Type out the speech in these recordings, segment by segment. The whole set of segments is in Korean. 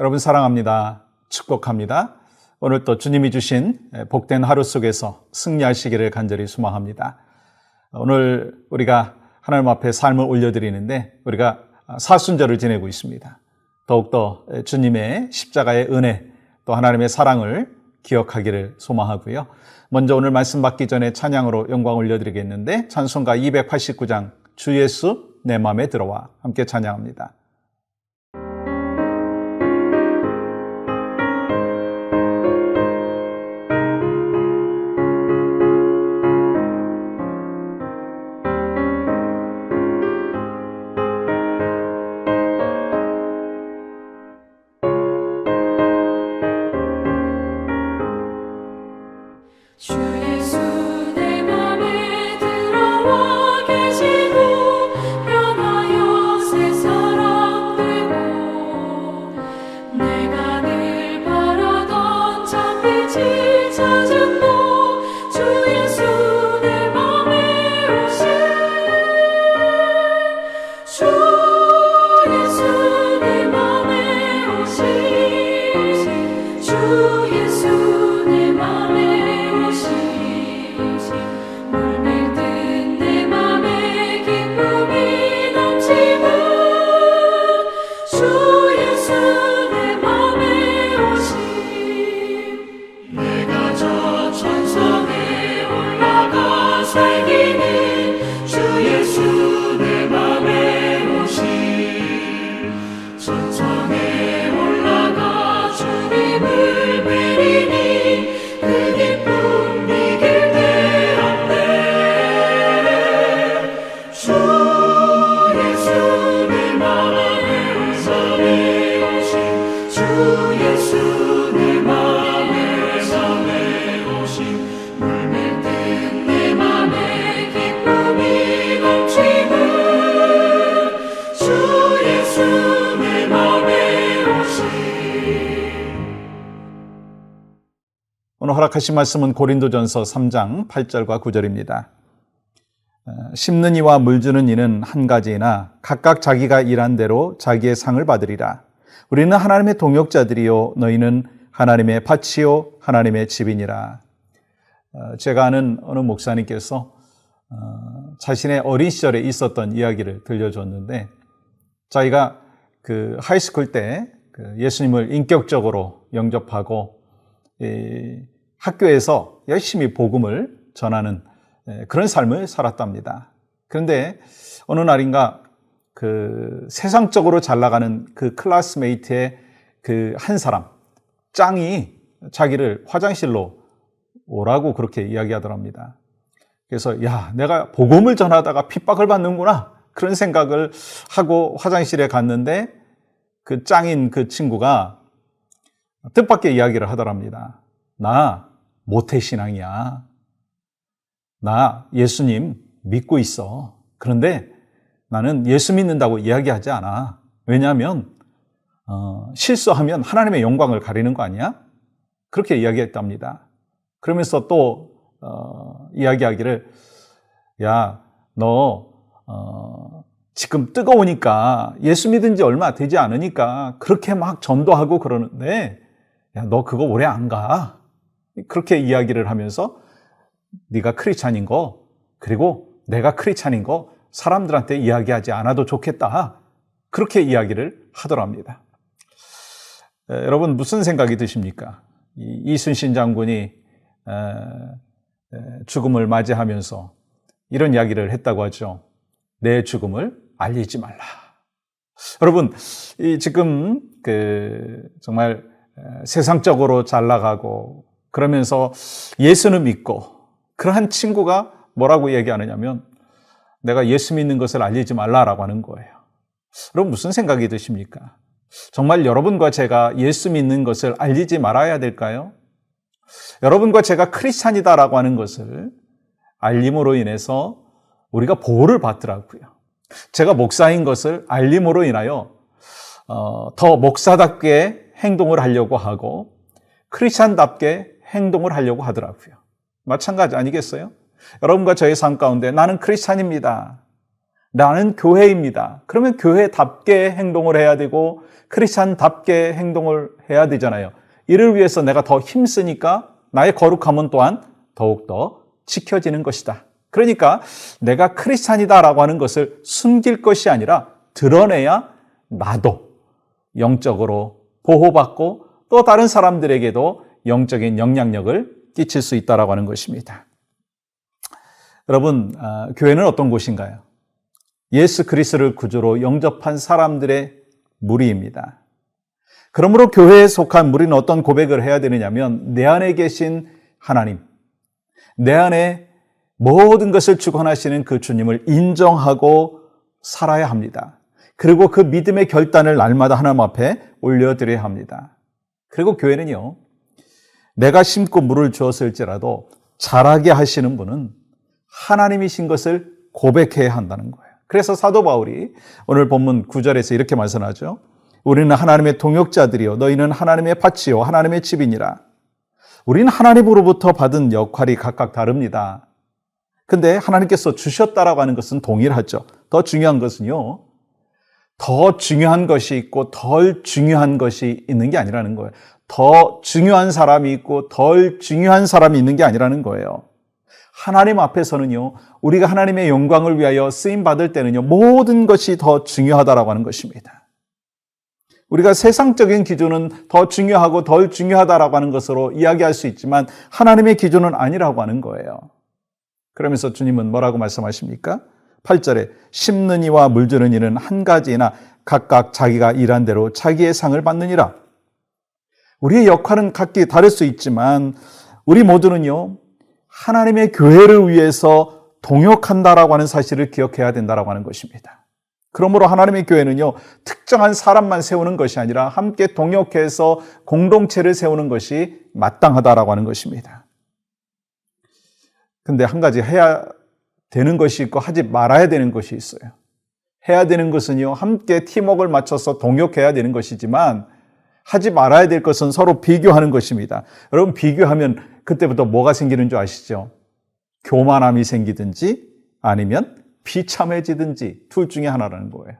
여러분 사랑합니다. 축복합니다. 오늘 또 주님이 주신 복된 하루 속에서 승리하시기를 간절히 소망합니다. 오늘 우리가 하나님 앞에 삶을 올려드리는데 우리가 사순절을 지내고 있습니다. 더욱더 주님의 십자가의 은혜 또 하나님의 사랑을 기억하기를 소망하고요. 먼저 오늘 말씀 받기 전에 찬양으로 영광 올려드리겠는데 찬송가 289장 주 예수 내 마음에 들어와 함께 찬양합니다. 허락하신 말씀은 고린도전서 3장 8절과 9절입니다. 심는 이와 물주는 이는 한 가지이나 각각 자기가 일한 대로 자기의 상을 받으리라. 우리는 하나님의 동역자들이요 너희는 하나님의 밭이요 하나님의 집이니라. 어, 제가 아는 어느 목사님께서 어, 자신의 어린 시절에 있었던 이야기를 들려줬는데 자기가 그 하이스쿨 때그 예수님을 인격적으로 영접하고 이 학교에서 열심히 복음을 전하는 예, 그런 삶을 살았답니다. 그런데 어느 날인가 그 세상적으로 잘 나가는 그 클래스메이트의 그 한 사람 짱이 자기를 화장실로 오라고 그렇게 이야기하더랍니다. 그래서 야 내가 복음을 전하다가 핍박을 받는구나 그런 생각을 하고 화장실에 갔는데 그 짱인 그 친구가 뜻밖의 이야기를 하더랍니다. 나 모태신앙이야. 나 예수님 믿고 있어. 그런데 나는 예수 믿는다고 이야기하지 않아. 왜냐하면 어, 실수하면 하나님의 영광을 가리는 거 아니야? 그렇게 이야기했답니다. 그러면서 또 어, 이야기하기를 야, 너 어, 지금 뜨거우니까 예수 믿은 지 얼마 되지 않으니까 그렇게 막 전도하고 그러는데 야, 너 그거 오래 안 가. 그렇게 이야기를 하면서 네가 크리스찬인 거 그리고 내가 크리스찬인 거 사람들한테 이야기하지 않아도 좋겠다. 그렇게 이야기를 하더랍니다. 에, 여러분 무슨 생각이 드십니까? 이, 이순신 장군이 에, 에, 죽음을 맞이하면서 이런 이야기를 했다고 하죠. 내 죽음을 알리지 말라. 여러분, 이 지금 그 정말 세상적으로 잘 나가고 그러면서 예수는 믿고 그러한 친구가 뭐라고 얘기하느냐면 내가 예수 믿는 것을 알리지 말라라고 하는 거예요. 여러분 무슨 생각이 드십니까? 정말 여러분과 제가 예수 믿는 것을 알리지 말아야 될까요? 여러분과 제가 크리스찬이다라고 하는 것을 알림으로 인해서 우리가 보호를 받더라고요. 제가 목사인 것을 알림으로 인하여 어, 더 목사답게 행동을 하려고 하고 크리스찬답게 행동을 하려고 하더라고요. 마찬가지 아니겠어요? 여러분과 저의 삶 가운데 나는 크리스찬입니다. 나는 교회입니다. 그러면 교회답게 행동을 해야 되고 크리스찬답게 행동을 해야 되잖아요. 이를 위해서 내가 더 힘쓰니까 나의 거룩함은 또한 더욱더 지켜지는 것이다. 그러니까 내가 크리스찬이다라고 하는 것을 숨길 것이 아니라 드러내야 나도 영적으로 보호받고 또 다른 사람들에게도 영적인 영향력을 끼칠 수 있다라고 하는 것입니다. 여러분, 아, 교회는 어떤 곳인가요? 예수 그리스도를 구주로 영접한 사람들의 무리입니다. 그러므로 교회에 속한 무리는 어떤 고백을 해야 되느냐면 내 안에 계신 하나님, 내 안에 모든 것을 주관하시는 그 주님을 인정하고 살아야 합니다. 그리고 그 믿음의 결단을 날마다 하나님 앞에 올려드려야 합니다. 그리고 교회는요, 내가 심고 물을 주었을지라도 자라게 하시는 분은 하나님이신 것을 고백해야 한다는 거예요. 그래서 사도 바울이 오늘 본문 9절에서 이렇게 말씀하죠. 우리는 하나님의 동역자들이요. 너희는 하나님의 밭이요. 하나님의 집이니라. 우리는 하나님으로부터 받은 역할이 각각 다릅니다. 근데 하나님께서 주셨다라고 하는 것은 동일하죠. 더 중요한 것은요. 더 중요한 것이 있고 덜 중요한 것이 있는 게 아니라는 거예요. 더 중요한 사람이 있고 덜 중요한 사람이 있는 게 아니라는 거예요. 하나님 앞에서는요, 우리가 하나님의 영광을 위하여 쓰임 받을 때는요, 모든 것이 더 중요하다라고 하는 것입니다. 우리가 세상적인 기준은 더 중요하고 덜 중요하다라고 하는 것으로 이야기할 수 있지만 하나님의 기준은 아니라고 하는 거예요. 그러면서 주님은 뭐라고 말씀하십니까? 8절에 심는 이와 물주는 이는 한 가지나 각각 자기가 일한 대로 자기의 상을 받느니라. 우리의 역할은 각기 다를 수 있지만 우리 모두는요, 하나님의 교회를 위해서 동역한다라고 하는 사실을 기억해야 된다라고 하는 것입니다. 그러므로 하나님의 교회는요, 특정한 사람만 세우는 것이 아니라 함께 동역해서 공동체를 세우는 것이 마땅하다라고 하는 것입니다. 근데 한 가지 해야 되는 것이 있고 하지 말아야 되는 것이 있어요. 해야 되는 것은요, 함께 팀워크를 맞춰서 동역해야 되는 것이지만 하지 말아야 될 것은 서로 비교하는 것입니다. 여러분, 비교하면 그때부터 뭐가 생기는 줄 아시죠? 교만함이 생기든지 아니면 비참해지든지 둘 중에 하나라는 거예요.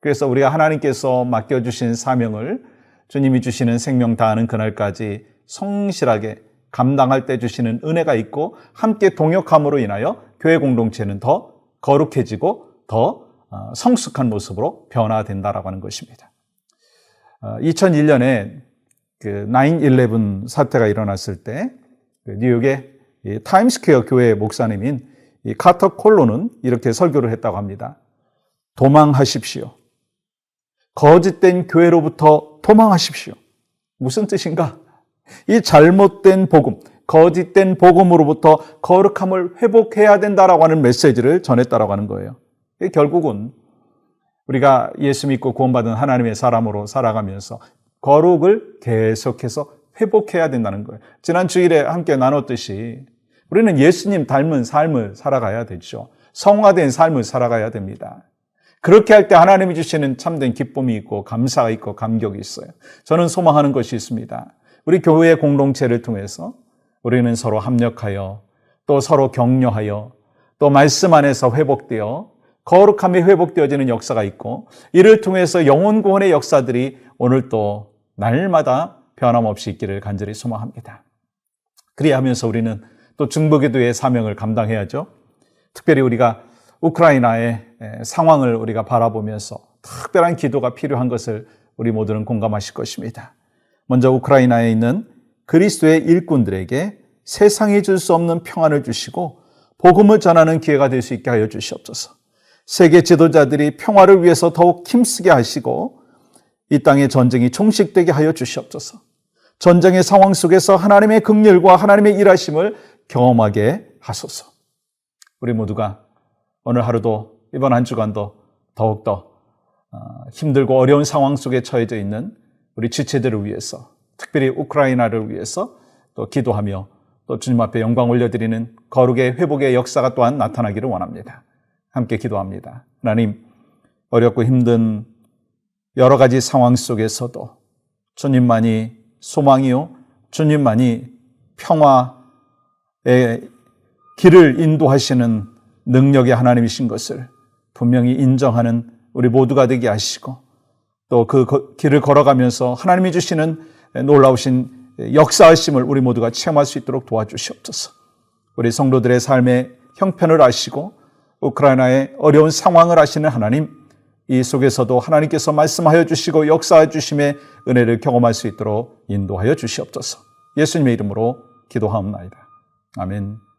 그래서 우리가 하나님께서 맡겨주신 사명을 주님이 주시는 생명 다하는 그날까지 성실하게 감당할 때 주시는 은혜가 있고 함께 동역함으로 인하여 교회 공동체는 더 거룩해지고 더 어, 성숙한 모습으로 변화된다라고 하는 것입니다. 2001년에 그 9/11 사태가 일어났을 때그 뉴욕의 타임스퀘어 교회 목사님인 카터 콜로는 이렇게 설교를 했다고 합니다. 도망하십시오. 거짓된 교회로부터 도망하십시오. 무슨 뜻인가? 이 잘못된 복음, 거짓된 복음으로부터 거룩함을 회복해야 된다라고 하는 메시지를 전했다라고 하는 거예요. 결국은 우리가 예수 믿고 구원받은 하나님의 사람으로 살아가면서 거룩을 계속해서 회복해야 된다는 거예요. 지난 주일에 함께 나눴듯이 우리는 예수님 닮은 삶을 살아가야 되죠. 성화된 삶을 살아가야 됩니다. 그렇게 할 때 하나님이 주시는 참된 기쁨이 있고 감사가 있고 감격이 있어요. 저는 소망하는 것이 있습니다. 우리 교회의 공동체를 통해서 우리는 서로 합력하여 또 서로 격려하여 또 말씀 안에서 회복되어 거룩함이 회복되어지는 역사가 있고 이를 통해서 영혼 구원의 역사들이 오늘 또 날마다 변함없이 있기를 간절히 소망합니다. 그리하면서 우리는 또 중보기도의 사명을 감당해야죠. 특별히 우리가 우크라이나의 상황을 우리가 바라보면서 특별한 기도가 필요한 것을 우리 모두는 공감하실 것입니다. 먼저 우크라이나에 있는 그리스도의 일꾼들에게 세상이 줄 수 없는 평안을 주시고 복음을 전하는 기회가 될 수 있게 하여 주시옵소서. 세계 지도자들이 평화를 위해서 더욱 힘쓰게 하시고 이 땅의 전쟁이 종식되게 하여 주시옵소서. 전쟁의 상황 속에서 하나님의 극렬과 하나님의 일하심을 경험하게 하소서. 우리 모두가 오늘 하루도 이번 한 주간도 더욱더 어, 힘들고 어려운 상황 속에 처해져 있는 우리 지체들을 위해서 특별히 우크라이나를 위해서 또 기도하며 또 주님 앞에 영광 올려드리는 거룩의 회복의 역사가 또한 나타나기를 원합니다. 함께 기도합니다. 하나님, 어렵고 힘든 여러 가지 상황 속에서도 주님만이 소망이요, 주님만이 평화의 길을 인도하시는 능력의 하나님이신 것을 분명히 인정하는 우리 모두가 되게 하시고 또 그 길을 걸어가면서 하나님이 주시는 놀라우신 역사하심을 우리 모두가 체험할 수 있도록 도와주시옵소서. 우리 성도들의 삶의 형편을 아시고 우크라이나의 어려운 상황을 아시는 하나님, 이 속에서도 하나님께서 말씀하여 주시고 역사해 주심의 은혜를 경험할 수 있도록 인도하여 주시옵소서. 예수님의 이름으로 기도하옵나이다. 아멘.